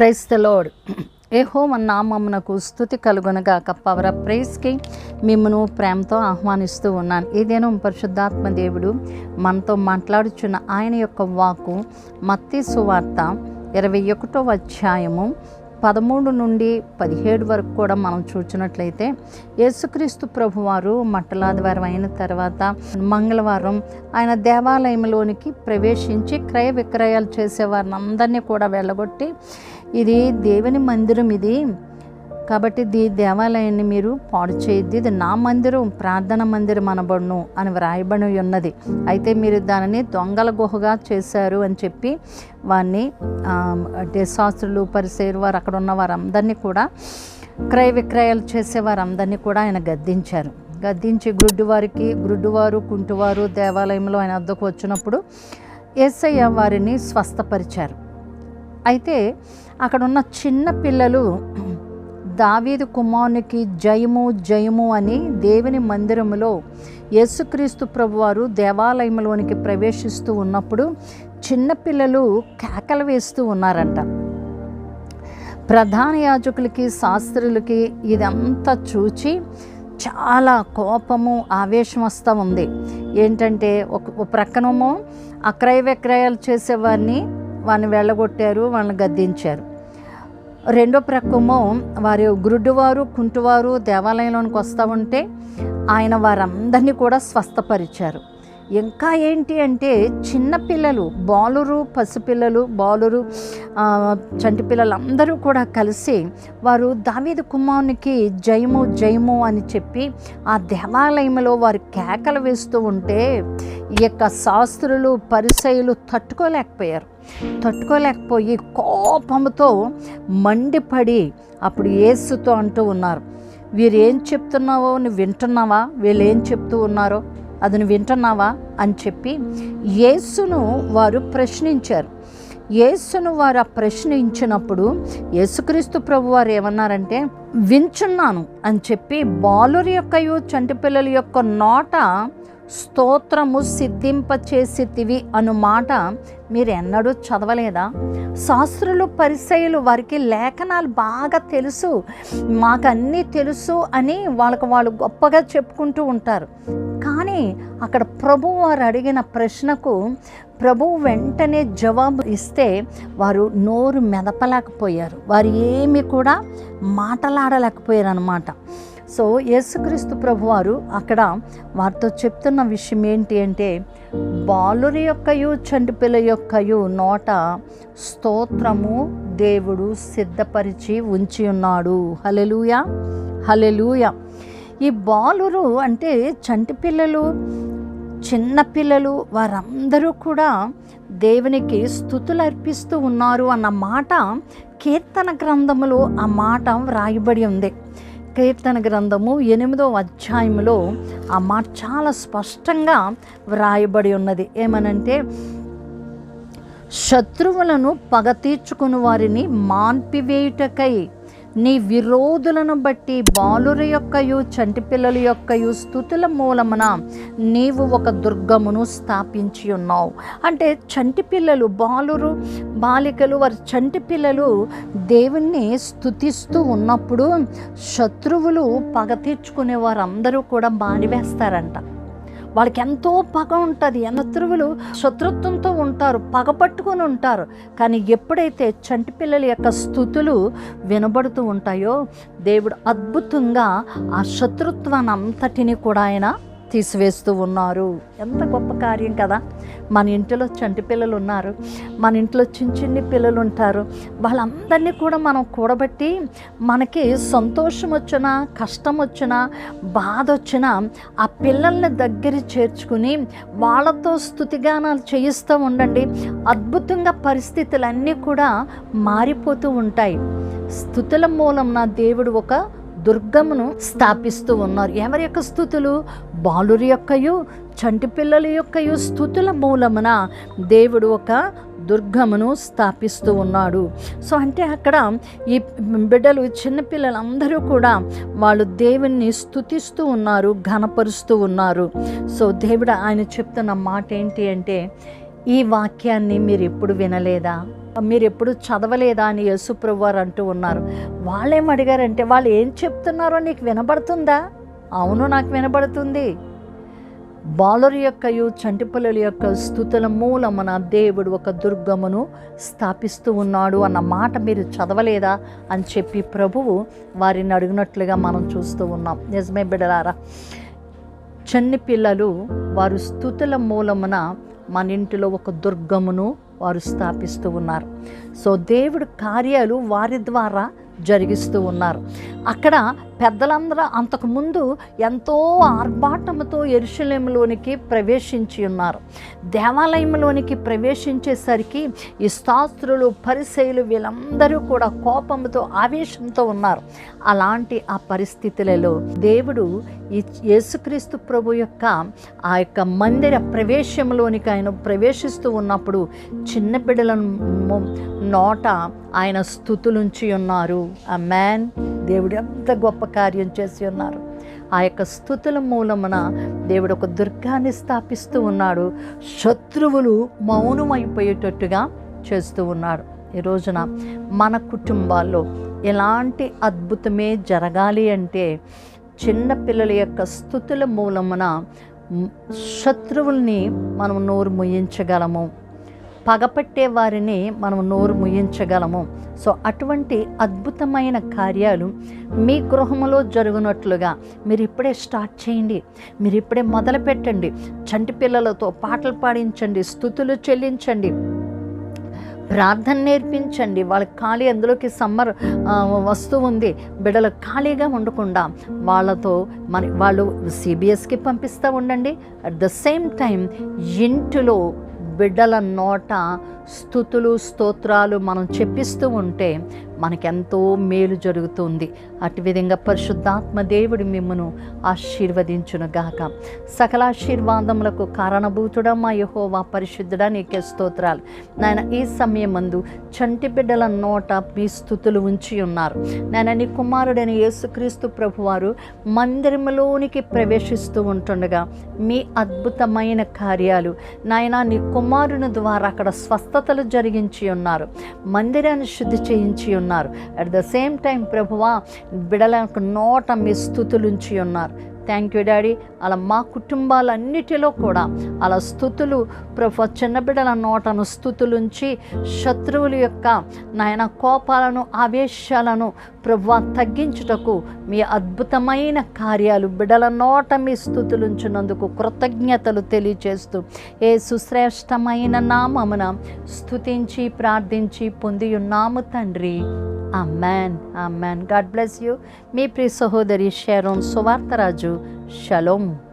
Price the load ఏహో మన నామమునకు స్థుతి కలుగునగాక. పవర్ ఆఫ్ ప్రైస్కి మిమ్మను ప్రేమతో ఆహ్వానిస్తూ ఉన్నాను. ఇదేనో పరిశుద్ధాత్మ దేవుడు మనతో మాట్లాడుచున్న ఆయన యొక్క వాకు మత్తి సువార్త ఇరవై ఒకటో అధ్యాయము పదమూడు నుండి పదిహేడు వరకు కూడా మనం చూచినట్లయితే యేసుక్రీస్తు ప్రభువారు మట్టలాదివారం అయిన తర్వాత మంగళవారం ఆయన దేవాలయంలోనికి ప్రవేశించి క్రయ విక్రయాలు చేసేవారిని అందరినీ కూడా వెళ్ళగొట్టి ఇది దేవుని మందిరం ఇది. కాబట్టి దీ దేవాలయాన్ని మీరు పాడు చేయొద్దు. ఇది నా మందిరం ప్రార్థన మందిరం అనబడును అని వ్రాయబడి ఉన్నది. అయితే మీరు దానిని దొంగల గుహగా చేశారు అని చెప్పి వారిని దేశాస్త్రులు అంటే శాస్త్రులు పరిసేరు వారు అక్కడ ఉన్న వారందరినీ కూడా క్రయ విక్రయాలు చేసే వారందరినీ కూడా ఆయన గద్దించారు. గద్దించి గుడ్డువారికి గుడ్డువారు కుంటువారు దేవాలయంలో ఆయన వద్దకు వచ్చినప్పుడు ఏసయ్య వారిని స్వస్థపరిచారు. అయితే అక్కడ ఉన్న చిన్న పిల్లలు దావీదు కుమారునికి జయము జయము అని దేవుని మందిరములో యేసుక్రీస్తు ప్రభువారు దేవాలయంలోనికి ప్రవేశిస్తూ ఉన్నప్పుడు చిన్నపిల్లలు కేకలు వేస్తూ ఉన్నారంట. ప్రధాన యాజకులకి శాస్త్రులకి ఇదంతా చూచి చాలా కోపము ఆవేశం వస్తూ ఉంది. ఏంటంటే ఒక ప్రక్కనము అక్రయ విక్రయాలు చేసేవారిని వాళ్ళని వెళ్ళగొట్టారు వాళ్ళని గద్దించారు. రెండో ప్రక్కమో వారి గురుడువారు కుంటువారు దేవాలయంలోనికి వస్తూ ఉంటే ఆయన వారందరినీ కూడా స్వస్థపరిచారు. ఇంకా ఏంటి అంటే చిన్నపిల్లలు బాలురు పసిపిల్లలు బాలురు చంటి పిల్లలు అందరూ కూడా కలిసి వారు దావీదు కుమారునికి జయము జయము అని చెప్పి ఆ దేవాలయంలో వారు కేకలు వేస్తూ ఉంటే ఈ యొక్క శాస్త్రులు పరిసయులు తట్టుకోలేకపోయారు. తట్టుకోలేకపోయి కోపంతో మండిపడి అప్పుడు ఏసుతో అంటూ ఉన్నారు. వీరు ఏం చెప్తున్నావో నువ్వు వింటున్నావా? వీళ్ళు ఏం చెప్తూ ఉన్నారో? అది నువ్వు వింటున్నావా? అని చెప్పి యేసును వారు ప్రశ్నించారు. యేసును వారు ఆ ప్రశ్నించినప్పుడు యేసుక్రీస్తు ప్రభు వారు ఏమన్నారంటే వించున్నాను అని చెప్పి బాలురి యొక్కయు చంటి పిల్లల యొక్క నోట స్తోత్రము సిద్ధింపచేసితివి అను మాట మీరు ఎన్నడూ చదవలేదా? శాస్త్రులు పరిచయలు వారికి లేఖనాలు బాగా తెలుసు మాకు అన్నీ తెలుసు అని వాళ్ళకు వాళ్ళు గొప్పగా చెప్పుకుంటూ ఉంటారు. కానీ అక్కడ ప్రభు వారు అడిగిన ప్రశ్నకు ప్రభు వెంటనే జవాబు ఇస్తే వారు నోరు మెదపలేకపోయారు. వారు ఏమి కూడా మాటలాడలేకపోయారు అనమాట సో యేసుక్రీస్తు ప్రభువారు అక్కడ వారితో చెప్తున్న విషయం ఏంటి అంటే బాలురి యొక్కయు చంటిపిల్ల యొక్కయు నోట స్తోత్రము దేవుడు సిద్ధపరిచి ఉంచి ఉన్నాడు. హలెలూయ హలెలూయ ఈ బాలురు అంటే చంటి పిల్లలు చిన్నపిల్లలు వారందరూ కూడా దేవునికి స్థుతులు అర్పిస్తూ ఉన్నారు అన్న మాట కీర్తన గ్రంథములో ఆ మాట వ్రాయబడి ఉంది. కీర్తన గ్రంథము ఎనిమిదో అధ్యాయంలో ఆ మాట చాలా స్పష్టంగా వ్రాయబడి ఉన్నది. ఏమనంటే శత్రువులను పగ తీర్చుకుని వారిని మాన్పివేయుటకై నీ విరోధులను బట్టి బాలుర యొక్కయు చంటి పిల్లల యొక్కయు స్థుతుల మూలమున నీవు ఒక దుర్గమును స్థాపించి ఉన్నావు. అంటే చంటి పిల్లలు బాలురు బాలికలు వారి చంటి పిల్లలు దేవుణ్ణి స్థుతిస్తూ ఉన్నప్పుడు శత్రువులు పగ తీర్చుకునే వారందరూ కూడా బానివేస్తారంట వాళ్ళకి ఎంతో పగ ఉంటుంది శత్రువులు శత్రుత్వంతో ఉంటారు పగ పట్టుకొని ఉంటారు. కానీ ఎప్పుడైతే చంటి పిల్లల యొక్క స్థుతులు వినబడుతూ ఉంటాయో దేవుడు అద్భుతంగా ఆ శత్రుత్వాన్ని అంతటిని కూడా ఆయన తీసివేస్తూ ఉన్నారు. ఎంత గొప్ప కార్యం కదా. మన ఇంటిలో చంటి పిల్లలు ఉన్నారు. మన ఇంట్లో చిన్న చిన్ని పిల్లలు ఉంటారు. వాళ్ళందరినీ కూడా మనం కూడబెట్టి మనకి సంతోషం వచ్చినా కష్టం వచ్చినా బాధ వచ్చినా ఆ పిల్లల్ని దగ్గర చేర్చుకుని వాళ్ళతో స్థుతిగానాలు చేయిస్తూ ఉండండి. అద్భుతంగా పరిస్థితులన్నీ కూడా మారిపోతూ ఉంటాయి. స్థుతుల మూలం నా దేవుడు ఒక దుర్గమును స్థాపిస్తూ ఉన్నారు. ఎవరి యొక్క స్థుతులు? బాలురి యొక్కయు చంటి పిల్లల యొక్కయు స్థుతుల మూలమున దేవుడు ఒక దుర్గమును స్థాపిస్తూ ఉన్నాడు. సో అంటే అక్కడ ఈ బిడ్డలు చిన్నపిల్లలందరూ కూడా వాళ్ళు దేవుణ్ణి స్థుతిస్తూ ఉన్నారు ఘనపరుస్తూ ఉన్నారు. సో దేవుడు ఆయన చెప్తున్న మాట ఏంటి అంటే ఈ వాక్యాన్ని మీరు ఎప్పుడు వినలేదా? మీరు ఎప్పుడు చదవలేదా అని యేసుప్రభు వారు అంటూ ఉన్నారు. వాళ్ళేం అడిగారంటే వాళ్ళు ఏం చెప్తున్నారో నీకు వినబడుతుందా? అవును నాకు వినబడుతుంది. బాలుర యొక్కయు చంటిపిల్లల యొక్క స్థుతుల మూలమున దేవుడు ఒక దుర్గమును స్థాపిస్తూ ఉన్నాడు అన్న మాట మీరు చదవలేదా? అని చెప్పి ప్రభువు వారిని అడిగినట్లుగా మనం చూస్తూ ఉన్నాం. నిజమే బిడలారా చిన్ని పిల్లలు వారు స్థుతుల మూలమున మన ఇంటిలో ఒక దుర్గమును వారు స్థాపిస్తూ ఉన్నారు. సో దేవుడు కార్యాలు వారి ద్వారా జరిగిస్తూ ఉన్నారు. అక్కడ పెద్దలందరూ అంతకుముందు ఎంతో ఆర్భాటముతో ఎరుషలేములోనికి ప్రవేశించి ఉన్నారు. దేవాలయంలోనికి ప్రవేశించేసరికి ఈ శాస్త్రులు పరిశైలు వీళ్ళందరూ కూడా కోపంతో ఆవేశంతో ఉన్నారు. అలాంటి ఆ పరిస్థితులలో దేవుడు ఈ యేసుక్రీస్తు ప్రభు యొక్క ఆ యొక్క మందిర ప్రవేశంలోనికి ఆయన ప్రవేశిస్తూ ఉన్నప్పుడు చిన్న బిడ్డల నోట ఆయన స్థుతులుంచి ఉన్నారు. ఆ మ్యాన్ దేవుడు ఎంత గొప్ప కార్యం చేసి ఉన్నారు. ఆ యొక్క స్థుతుల మూలమున దేవుడు ఒక దుర్గాన్ని స్థాపిస్తూ ఉన్నాడు. శత్రువులు మౌనమైపోయేటట్టుగా చేస్తూ ఉన్నాడు. ఈ రోజున మన కుటుంబాల్లో ఎలాంటి అద్భుతమే జరగాలి అంటే చిన్నపిల్లల యొక్క స్థుతుల మూలమున శత్రువుల్ని మనం నోరు ముయించగలము. పగపట్టే వారిని మనం నోరు ముయించగలము. సో అటువంటి అద్భుతమైన కార్యాలు మీ గృహములో జరుగునట్లుగా మీరు ఇప్పుడే స్టార్ట్ చేయండి. మీరు ఇప్పుడే మొదలు పెట్టండి. చంటి పిల్లలతో పాటలు పాడించండి స్థుతులు చెల్లించండి. ప్రార్థన నేర్పించండి. వాళ్ళకి ఖాళీ అందులోకి సమ్మర్ వస్తూ ఉంది. బిడ్డలు ఖాళీగా ఉండకుండా వాళ్ళతో మన వాళ్ళు సిబిఎస్కి పంపిస్తూ ఉండండి. అట్ ద సేమ్ టైం ఇంటిలో బిడ్డల నోట స్థుతులు స్తోత్రాలు మనం చెప్పిస్తూ ఉంటే మనకెంతో మేలు జరుగుతుంది. అటు విధంగా పరిశుద్ధాత్మ దేవుడు మిమ్మను ఆశీర్వదించును గాక. సకల ఆశీర్వాదములకు కారణభూతుడా మా యహోవా పరిశుద్ధుడా నీకే స్తోత్రాలు. నాయన ఈ సమయం మందు చంటి బిడ్డల నోట మీ స్థుతులు ఉంచి ఉన్నారు. నాయన నీ కుమారుడైన యేసుక్రీస్తు ప్రభువారు మందిరములోనికి ప్రవేశిస్తూ ఉంటుండగా మీ అద్భుతమైన కార్యాలు. నాయన నీ కుమారుని ద్వారా అక్కడ స్వస్థ స్వస్థతలు జరిగించి ఉన్నారు. మందిరాన్ని శుద్ధి చేయించి ఉన్నారు. అట్ ద సేమ్ టైం ప్రభువా బిడలకు నోట మీ స్థుతులుంచి ఉన్నారు. Thank you daddy. అలా మా కుటుంబాలన్నిటిలో కూడా అలా స్థుతులు ప్రభు చిన్నబిడ్డల నోటను స్థుతులుంచి శత్రువుల యొక్క నాయన కోపాలను ఆవేశాలను ప్రభు తగ్గించుటకు మీ అద్భుతమైన కార్యాలు బిడల నోట మీ స్థుతులుంచినందుకు కృతజ్ఞతలు తెలియచేస్తూ ఏ సుశ్రేష్టమైన నామమున స్థుతించి ప్రార్థించి పొంది ఉన్నాము తండ్రి. Amen amen God bless you. మీ ప్రియ సహోదరి షేరోన్ సువార్తరాజు שלום.